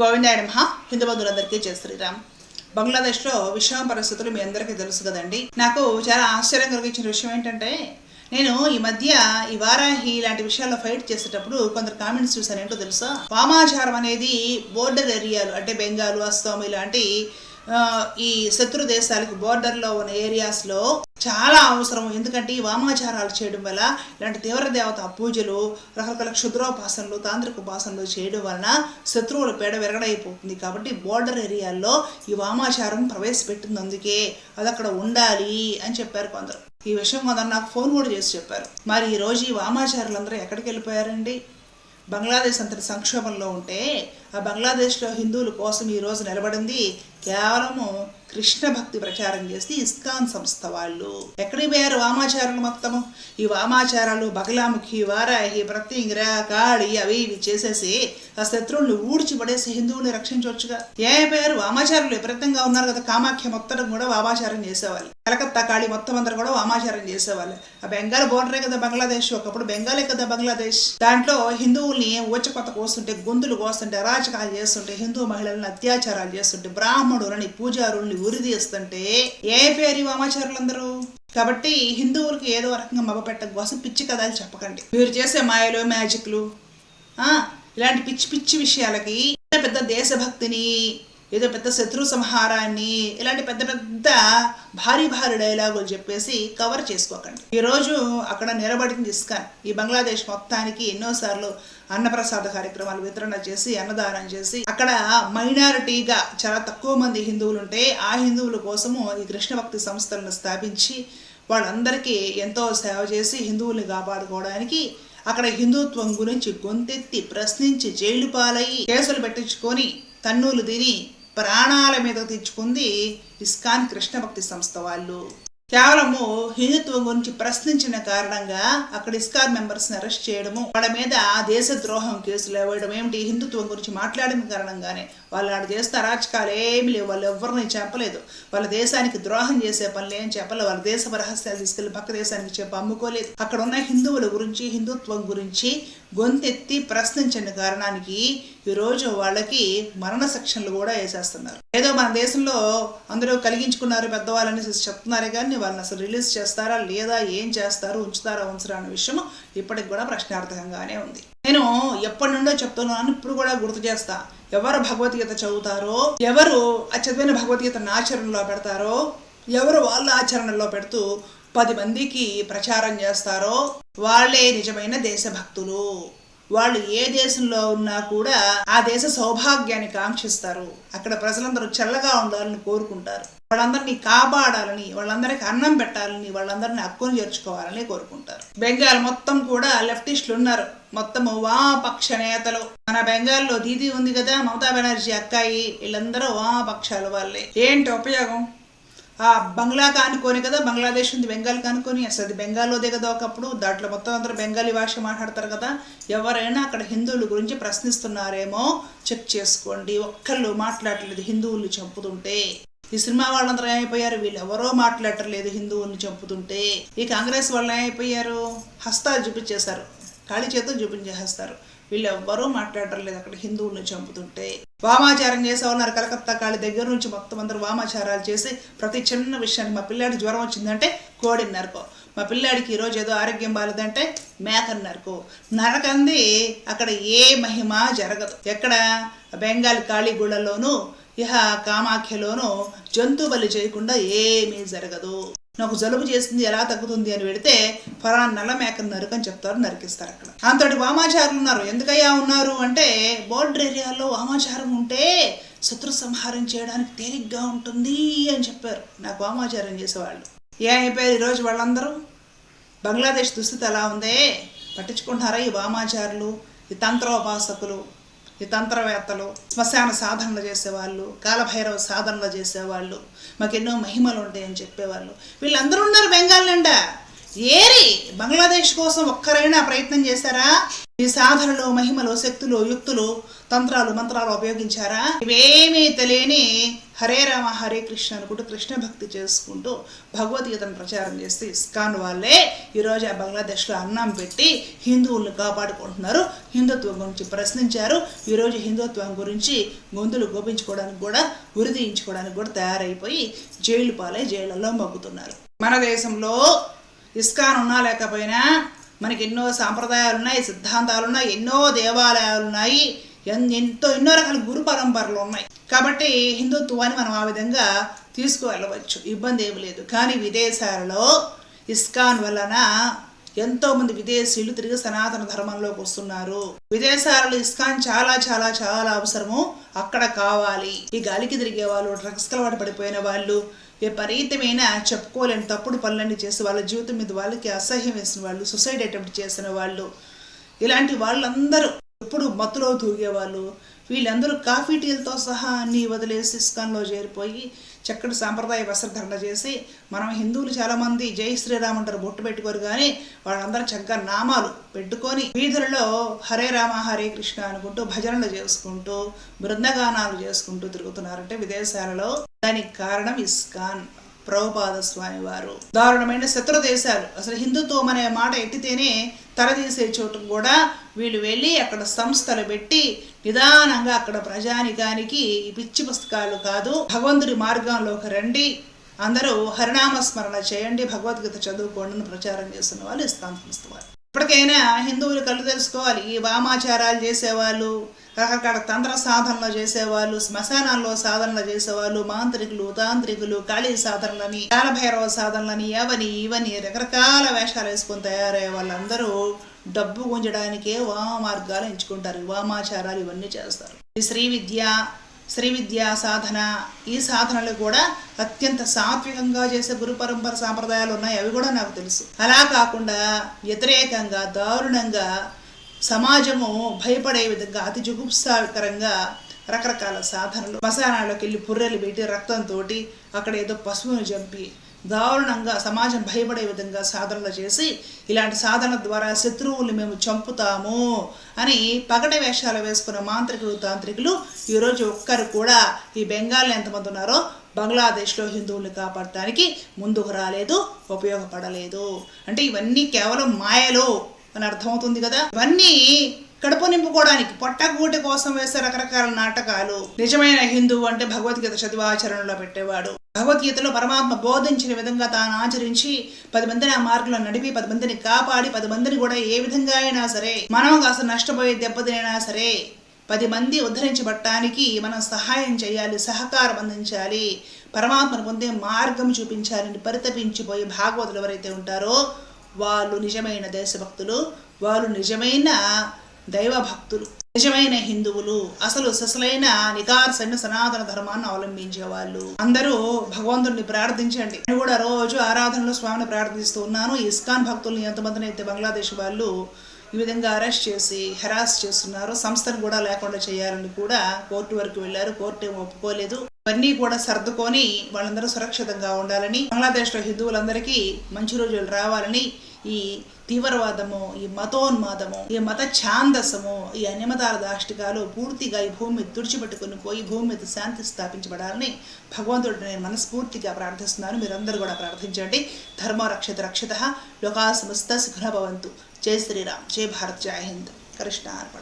గోవిందాయ హా? హిందూ బంధువులందరికీ జయ శ్రీరామ్. బంగ్లాదేశ్లో విషమ పరిస్థితులు మీ అందరికీ తెలుసు కదండి. నాకు చాలా ఆశ్చర్యం కలిగించిన విషయం ఏంటంటే నేను ఈ మధ్య ఈ వారాహి ఇలాంటి విషయాల్లో ఫైట్ చేసేటప్పుడు కొందరు కామెంట్స్ చూసాను ఏంటో తెలుసా? వామాచారం అనేది బోర్డర్ ఏరియాలు అంటే బెంగాల్ అస్సాం ఇలాంటి ఈ శత్రు దేశాలకు బోర్డర్లో ఉన్న ఏరియాస్లో చాలా అవసరం. ఎందుకంటే ఈ వామాచారాలు చేయడం వల్ల ఇలాంటి తీవ్ర దేవత పూజలు రకరకాల క్షుద్రోపాసనలు తాంత్రిక ఉపాసనలు చేయడం వలన శత్రువుల పేడ విరగడైపోతుంది. కాబట్టి బోర్డర్ ఏరియాల్లో ఈ వామాచారం ప్రవేశపెట్టింది. అందుకే అది అక్కడ ఉండాలి అని చెప్పారు కొందరు. ఈ విషయం కొందరు నాకు ఫోన్ కూడా చేసి చెప్పారు. మరి ఈ ఈ వామాచారులందరూ ఎక్కడికి వెళ్ళిపోయారండి? బంగ్లాదేశ్ అంతటి సంక్షోభంలో ఉంటే ఆ బంగ్లాదేశ్లో హిందువుల కోసం ఈ రోజు నిలబడింది కేవలము కృష్ణ భక్తి ప్రచారం చేసి ఇస్కాన్ సంస్థ వాళ్ళు. ఎక్కడికి పోయారు వామాచారాలు మొత్తము? ఈ వామాచారాలు బగలాముఖి వారాహి ప్రత్యంగిర కాళి అవి ఇవి చేసేసి ఆ శత్రువుల్ని ఊడ్చి పడేసి హిందువుల్ని రక్షించవచ్చుగా. ఏ వామాచారులు విపరీతంగా ఉన్నారు కదా కామాఖ్య మొత్తం కూడా వామాచారం చేసేవాళ్ళు. కలకత్తా కాళీ మొత్తం అందరూ కూడా వామాచారం చేసేవాళ్ళు. ఆ బెంగాల్ బోర్డరే కదా బంగ్లాదేశ్ ఒకప్పుడు బెంగాలే కదా బంగ్లాదేశ్. దాంట్లో హిందువుల్ని ఊచకొత్త కోస్తుంటే గొంతులు కోస్తుంటే అరాచకాలు చేస్తుంటే హిందూ మహిళలను అత్యాచారాలు చేస్తుంటే బ్రాహ్మణులని పూజారుల్ని ఉరిదీస్తుంటే ఏ పేరు వామాచారులందరూ కాబట్టి హిందువులకు ఏదో రకంగా మభపెట్టడం కోసం పిచ్చి కథలు చెప్పకండి. మీరు చేసే మాయలు మ్యాజిక్లు ఆ, ఇలాంటి పిచ్చి పిచ్చి విషయాలకి పెద్ద దేశభక్తిని ఏదో పెద్ద శత్రు సంహారాన్ని ఇలాంటి పెద్ద పెద్ద భారీ భారీ డైలాగులు చెప్పేసి కవర్ చేసుకోకండి. ఈరోజు అక్కడ నిలబడింది ఇస్కాన్. ఈ బంగ్లాదేశ్ మొత్తానికి ఎన్నోసార్లు అన్నప్రసాద కార్యక్రమాలు వితరణ చేసి అన్నదానం చేసి అక్కడ మైనారిటీగా చాలా తక్కువ మంది హిందువులు ఉంటే ఆ హిందువుల కోసము ఈ కృష్ణ భక్తి సంస్థలను స్థాపించి వాళ్ళందరికీ ఎంతో సేవ చేసి హిందువుల్ని కాపాడుకోవడానికి అక్కడ హిందుత్వం గురించి గొంతెత్తి ప్రశ్నించి జైలు పాలయ్యి కేసులు పెట్టించుకొని తన్నులు తిని ప్రాణాల మీద తెచ్చుకుంది ఇస్కాన్ కృష్ణ భక్తి సంస్థ వాళ్ళు. కేవలము హిందుత్వం గురించి ప్రశ్నించిన కారణంగా అక్కడ ఇస్కాన్ మెంబర్స్ని అరెస్ట్ చేయడము వాళ్ళ మీద దేశ ద్రోహం కేసులు ఇవ్వడం ఏమిటి హిందుత్వం గురించి మాట్లాడిన కారణంగానే వాళ్ళు ఆడ చేస్తే అరాచకాలు ఏమి లేవు వాళ్ళు ఎవరిని చెప్పలేదు. వాళ్ళ దేశానికి ద్రోహం చేసే పనులు ఏం చెప్పలేదు వాళ్ళ దేశ రహస్యాలు తీసుకెళ్ళి పక్క దేశానికి చెప్పి అమ్ముకోలేదు. అక్కడ ఉన్న హిందువుల గురించి హిందుత్వం గురించి గొంతెత్తి ప్రశ్నించిన కారణానికి ఈరోజు వాళ్ళకి మరణ శిక్షణలు కూడా వేసేస్తున్నారు. ఏదో మన దేశంలో అందరూ కలిగించుకున్నారు పెద్దవాళ్ళని చెప్తున్నారే కానీ వాళ్ళని అసలు రిలీజ్ చేస్తారా లేదా ఏం చేస్తారు ఉంచుతారా ఉంచరా అనే విషయం ఇప్పటికి కూడా ప్రశ్నార్థకంగానే ఉంది. నేను ఎప్పటి నుండో చెప్తున్నాను ఇప్పుడు కూడా గుర్తు చేస్తా. ఎవరు భగవద్గీత చదువుతారో ఎవరు ఆ చదివిన భగవద్గీతను ఆచరణలో పెడతారో ఎవరు వాళ్ళ ఆచరణలో పెడుతూ పది మందికి ప్రచారం చేస్తారో వాళ్ళే నిజమైన దేశభక్తులు. వాళ్ళు ఏ దేశంలో ఉన్నా కూడా ఆ దేశ సౌభాగ్యాన్ని కాంక్షిస్తారు. అక్కడ ప్రజలందరూ చల్లగా ఉండాలని కోరుకుంటారు. వాళ్ళందరినీ కాపాడాలని వాళ్ళందరికీ అన్నం పెట్టాలని వాళ్ళందరినీ అక్కును చేర్చుకోవాలని కోరుకుంటారు. బెంగాల్ మొత్తం కూడా లెఫ్టిస్టులు ఉన్నారు. మొత్తము వామపక్ష నేతలు. మన బెంగాల్లో దీది ఉంది కదా మమతా బెనర్జీ అక్కాయి. వీళ్ళందరూ వామపక్షాలు వాళ్ళే. ఏంటి ఉపయోగం? బంగ్లా కానుకొని కదా బంగ్లాదేశ్ ఉంది బెంగాల్ కానుకొని అసలు అది బెంగాల్లోదే కదా ఒకప్పుడు. దాంట్లో మొత్తం అందరూ బెంగాలీ భాష మాట్లాడతారు కదా. ఎవరైనా అక్కడ హిందువుల గురించి ప్రశ్నిస్తున్నారేమో చెక్ చేసుకోండి. ఒక్కళ్ళు మాట్లాడలేదు హిందువుల్ని చంపుతుంటే. ఈ సినిమా వాళ్ళందరూ ఏమైపోయారు? వీళ్ళు ఎవరో మాట్లాడట్లేదు హిందువుల్ని చంపుతుంటే. ఈ కాంగ్రెస్ వాళ్ళు ఏమైపోయారు హస్తాలు చూపించేశారు. ఖాళీ చేతులు చూపించేస్తారు వీళ్ళు ఎవ్వరూ మాట్లాడటం లేదు. అక్కడ హిందువుల్ని చంపుతుంటే వామాచారం చేసే ఉన్నారు కలకత్తా కాళీ దగ్గర నుంచి మొత్తం అందరూ వామాచారాలు చేసి ప్రతి చిన్న విషయానికి మా పిల్లాడికి జ్వరం వచ్చిందంటే కోడిని నరకో. మా పిల్లాడికి ఈరోజు ఏదో ఆరోగ్యం బాలేదంటే మేకని నరకో. నరకంది అక్కడ ఏ మహిమ జరగదు. ఎక్కడ బెంగాల్ కాళీగూడలోను ఇహ కామాఖ్యలోను జంతు బలి చేయకుండా ఏమీ జరగదు. నాకు జలుబు చేసింది ఎలా తగ్గుతుంది అని పెడితే ఫలానా నల్ల మేకను నరుకని చెప్తారు నరికిస్తారు అక్కడ. అంతటి వామాచారులు ఉన్నారు. ఎందుకయ్యా ఉన్నారు అంటే బోర్డర్ ఏరియాలో వామాచారం ఉంటే శత్రు సంహారం చేయడానికి తేలిగ్గా ఉంటుంది అని చెప్పారు. నాకు వామాచారం చేసేవాళ్ళు. ఏమైపోయారు అయిపోయారు ఈరోజు వాళ్ళందరూ? బంగ్లాదేశ్ దుస్థితి ఎలా ఉందే? పట్టించుకుంటున్నారా ఈ వామాచారులు ఈ తంత్రోపాసకులు? ఈ తంత్రవేత్తలు శ్మశాన సాధనలు చేసేవాళ్ళు కాలభైరవ సాధనలు చేసేవాళ్ళు మాకెన్నో మహిమలు ఉంటాయని చెప్పేవాళ్ళు. వీళ్ళందరూ ఉన్నారు బెంగాల్ నిండా. ఏరి బంగ్లాదేశ్ కోసం ఒక్కరైనా ప్రయత్నం చేశారా? ఈ సాధనలు మహిమలు శక్తులు యుక్తులు తంత్రాలు మంత్రాలు ఉపయోగించారా? ఇవేమీ తెలియని హరే రామ హరే కృష్ణ అనుకుంటూ కృష్ణ భక్తి చేసుకుంటూ భగవద్గీతను ప్రచారం చేస్తే ఇస్కాన్ వాళ్ళే ఈరోజు ఆ బంగ్లాదేశ్లో అన్నం పెట్టి హిందువుల్ని కాపాడుకుంటున్నారు. హిందుత్వం గురించి ప్రశ్నించారు. ఈరోజు హిందుత్వం గురించి గొంతులు గోపించుకోవడానికి కూడా ఉరిదీయించుకోవడానికి కూడా తయారైపోయి జైలు పాలై జైళ్ళలో మగ్గుతున్నారు. మన దేశంలో ఇస్కాన్ ఉన్నా లేకపోయినా మనకి ఎన్నో సాంప్రదాయాలు ఉన్నాయి సిద్ధాంతాలు ఉన్నాయి ఎన్నో దేవాలయాలు ఉన్నాయి ఎంతో ఎన్నో రకాల గురు పరంపరలు ఉన్నాయి. కాబట్టి హిందుత్వాన్ని మనం ఆ విధంగా తీసుకువెళ్ళవచ్చు. ఇబ్బంది ఏమి లేదు. కానీ విదేశాలలో ఇస్కాన్ వలన ఎంతో మంది విదేశీయులు తిరిగి సనాతన ధర్మంలోకి వస్తున్నారు. విదేశాలలో ఇస్కాన్ చాలా చాలా చాలా అవసరము. అక్కడ కావాలి. ఈ గాలికి తిరిగే వాళ్ళు డ్రగ్స్ అలవాటు పడిపోయిన వాళ్ళు విపరీతమైన చెప్పుకోలేని తప్పుడు పనులన్నీ చేసి వాళ్ళ జీవితం మీద వాళ్ళకి అసహ్యం వేసిన వాళ్ళు సుసైడ్ అటెంప్ట్ చేసిన వాళ్ళు ఇలాంటి వాళ్ళందరూ ఎప్పుడు మత్తులో తూగేవాళ్ళు. వీళ్ళందరూ కాఫీ టీలతో సహా అన్ని వదిలేసి ఇస్కాన్లో చేరిపోయి చక్కటి సాంప్రదాయ వస్త్రధరణ చేసి మనం హిందువులు చాలామంది జై శ్రీరామ్ అంటారు బొట్టు పెట్టుకోరు కానీ వాళ్ళందరూ చక్కగా నామాలు పెట్టుకొని వీధులలో హరే రామ హరే కృష్ణ అనుకుంటూ భజనలు చేసుకుంటూ బృందగానాలు చేసుకుంటూ తిరుగుతున్నారంటే విదేశాలలో దానికి కారణం ఇస్కాన్ ప్రభుపాద స్వామి వారు. దారుణమైన శత్రు దేశాలు. అసలు హిందుత్వం అనే మాట ఎత్తితేనే తరదీసే చోటు కూడా వీళ్ళు వెళ్ళి అక్కడ సంస్థలు పెట్టి నిదానంగా అక్కడ ప్రజానికానికి ఈ పిచ్చి పుస్తకాలు కాదు భగవంతుడి మార్గంలోకి రండి అందరూ హరినామస్మరణ చేయండి భగవద్గీత చదువుకోండి అని ప్రచారం చేస్తున్న వాళ్ళు ఇస్తాన్ సంస్థ వారు. ఇప్పటికైనా హిందువులు కళ్ళు తెలుసుకోవాలి ఈ వామాచారాలు చేసేవాళ్ళు రకరకాల తంత్ర సాధనలు చేసేవాళ్ళు శ్మశానాల్లో సాధనలు చేసేవాళ్ళు మాంత్రికులు తాంత్రికులు కాళీ సాధనలని కాలభైరవ సాధనలని అవని ఇవని రకరకాల వేషాలు వేసుకొని తయారయ్యే వాళ్ళందరూ డబ్బు గుంజడానికే వామ మార్గాలు ఎంచుకుంటారు. వామాచారాలు ఇవన్నీ చేస్తారు. ఈ శ్రీ విద్య శ్రీ విద్యా సాధన ఈ సాధనలు కూడా అత్యంత సాత్వికంగా చేసే గురు పరంపర సాంప్రదాయాలు ఉన్నాయి. అవి కూడా నాకు తెలుసు. అలా కాకుండా వ్యతిరేకంగా దారుణంగా సమాజము భయపడే విధంగా అతి జుగుప్సాకరంగా రకరకాల సాధనలు మసానాల్లోకి వెళ్ళి పుర్రెలు పెట్టి రక్తంతో అక్కడ ఏదో పశువును చంపి దారుణంగా సమాజం భయపడే విధంగా సాధనలు చేసి ఇలాంటి సాధన ద్వారా శత్రువుల్ని మేము చంపుతాము అని పగట వేషాలు వేసుకున్న మాంత్రికులు తాంత్రికులు ఈరోజు ఒక్కరు కూడా ఈ బెంగాల్లో ఎంతమంది ఉన్నారో బంగ్లాదేశ్లో హిందువుల్ని కాపాడటానికి ముందుకు రాలేదు ఉపయోగపడలేదు. అంటే ఇవన్నీ కేవలం మాయలో అని అర్థమవుతుంది కదా? ఇవన్నీ కడుపు నింపుకోవడానికి పొట్టగూటి కోసం వేసే రకరకాల నాటకాలు. నిజమైన హిందువు అంటే భగవద్గీత చదివాచరణలో పెట్టేవాడు. భగవద్గీతలో పరమాత్మ బోధించిన విధంగా తాను ఆచరించి పది మందిని ఆ మార్గంలో నడిపి పది మందిని కాపాడి పది మందిని కూడా ఏ విధంగా అయినా సరే మనం కాస్త నష్టపోయే దెబ్బతినైనా సరే పది మంది ఉద్ధరించబట్టానికి మనం సహాయం చేయాలి సహకారం అందించాలి పరమాత్మను పొందే మార్గం చూపించాలని పరితపించిపోయి భాగవతులు ఎవరైతే ఉంటారో వాళ్ళు నిజమైన దేశభక్తులు వాళ్ళు నిజమైన దైవ భక్తులు నిజమైన హిందువులు అసలు ససలైన నికార్సైన సనాతన ధర్మాన్ని అవలంబించే వాళ్ళు. అందరూ భగవంతుడిని ప్రార్థించండి. నేను కూడా రోజు ఆరాధనలో స్వామిని ప్రార్థిస్తూ ఉన్నాను. ఇస్కాన్ భక్తుల్ని ఎంతమందిని అయితే బంగ్లాదేశ్ వాళ్ళు ఈ విధంగా అరెస్ట్ చేసి హెరాస్ చేస్తున్నారు. సంస్థను కూడా లేకుండా చేయాలని కూడా కోర్టు వరకు వెళ్ళారు. కోర్టు ఏం ఒప్పుకోలేదు. ఇవన్నీ కూడా సర్దుకొని వాళ్ళందరూ సురక్షితంగా ఉండాలని బంగ్లాదేశ్లో హిందువులందరికీ మంచి రోజులు రావాలని ఈ తీవ్రవాదము ఈ మతోన్మాదము ఈ మత ఛాందసము ఈ అన్యమతాల దాష్టికాలు పూర్తిగా ఈ భూమి మీద తుడిచిపెట్టుకుని పోయి భూమి మీద శాంతి స్థాపించబడాలని భగవంతుడు నేను మనస్ఫూర్తిగా ప్రార్థిస్తున్నాను. మీరందరూ కూడా ప్రార్థించండి. ధర్మ రక్షిత రక్షిత. లోకా సమస్త సుఖభవంతు జై శ్రీరామ్. జై భారత్. జై హింద్. కృష్ణ అర్పణ.